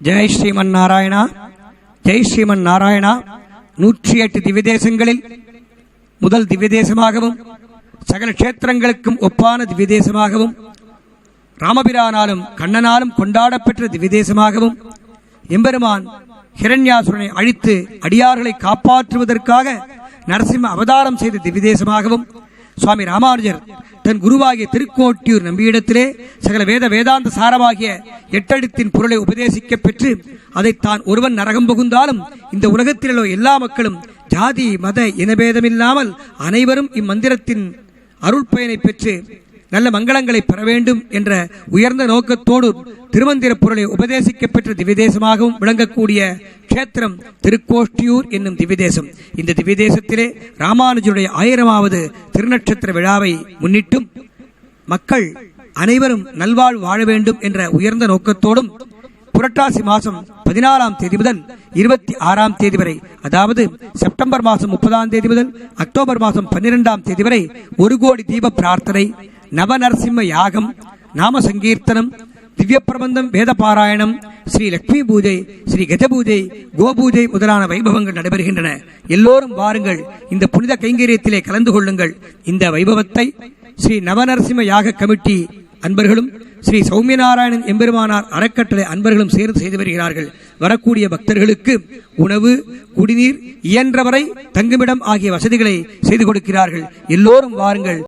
ஜெய் ஸ்ரீமன் நாராயணா ஜெய் ஸ்ரீமன் நாராயணா நூற்றி எட்டு திவ்யதேசங்களில் முதல் திவ்யதேசமாகவும் சகல கஷேத்திரங்களுக்கும் ஒப்பான திவ்யதேசமாகவும் ராமபிரானாலும் கண்ணனாலும் கொண்டாடப்பெற்ற திவ்யதேசமாகவும் எம்பெருமான் ஹிரண்யாசுரனை அழித்து அடியார்களை காப்பாற்றுவதற்காக நரசிம்ம அவதாரம் செய்த திவ்யதேசமாகவும் சுவாமி ராமானுஜர் தன் குருவாகிய திருக்கோட்டியூர் நம்பியிடத்திலே சகல வேத வேதாந்த சாரமாகிய எட்டெழுத்தின் பொருளை உபதேசிக்கப் பெற்று அதை தான் ஒருவன் நரகம் புகுந்தாலும் இந்த உலகத்தில் எல்லா மக்களும் ஜாதி மத இனபேதமில்லாமல் அனைவரும் இம்மந்திரத்தின் அருள் பயனை பெற்று நல்ல மங்களங்களை பெற வேண்டும் என்ற உயர்ந்த நோக்கத்தோடு திருமந்திர பொருளை உபதேசிக்கப்பெற்ற திவ்யதேசமாகவும் விளங்கக்கூடிய க்ஷேத்திரம் திருக்கோஷ்டியூர் என்னும் திவ்யதேசம். இந்த திவ்யதேசத்திலே ராமானுஜருடைய ஆயிரமாவது திருநட்சத்திர விழாவை முன்னிட்டும் மக்கள் அனைவரும் நல்வாழ் வாழ வேண்டும் என்ற உயர்ந்த நோக்கத்தோடும் புரட்டாசி மாதம் பதினாறாம் தேதி முதல் இருபத்தி ஆறாம் தேதி வரை அதாவது செப்டம்பர் மாதம் முப்பதாம் தேதி முதல் அக்டோபர் மாதம் பன்னிரெண்டாம் தேதி வரை ஒரு கோடி தீப பிரார்த்தனை நவநரசிம்ம யாகம் நாம சங்கீர்த்தனம் திவ்ய பிரபந்தம் வேத பாராயணம் ஸ்ரீ லக்ஷ்மி பூஜை ஸ்ரீ கஜ பூஜை கோபூஜை முதலான வைபவங்கள் நடைபெறுகின்றன. எல்லோரும் வாருங்கள். இந்த புனித கைங்கரியத்திலே கலந்து கொள்ளுங்கள். இந்த வைபவத்தை ஸ்ரீ நவநரசிம்ம யாக கமிட்டி அன்பர்களும் ஸ்ரீ சௌமியநாராயணன் எம்பெருமானார் அறக்கட்டளை அன்பர்களும் சேர்ந்து செய்து வருகிறார்கள். வரக்கூடிய பக்தர்களுக்கு உணவு குடிநீர் இயன்றவரை தங்குமிடம் ஆகிய வசதிகளை செய்து கொடுக்கிறார்கள். எல்லோரும் வாருங்கள்.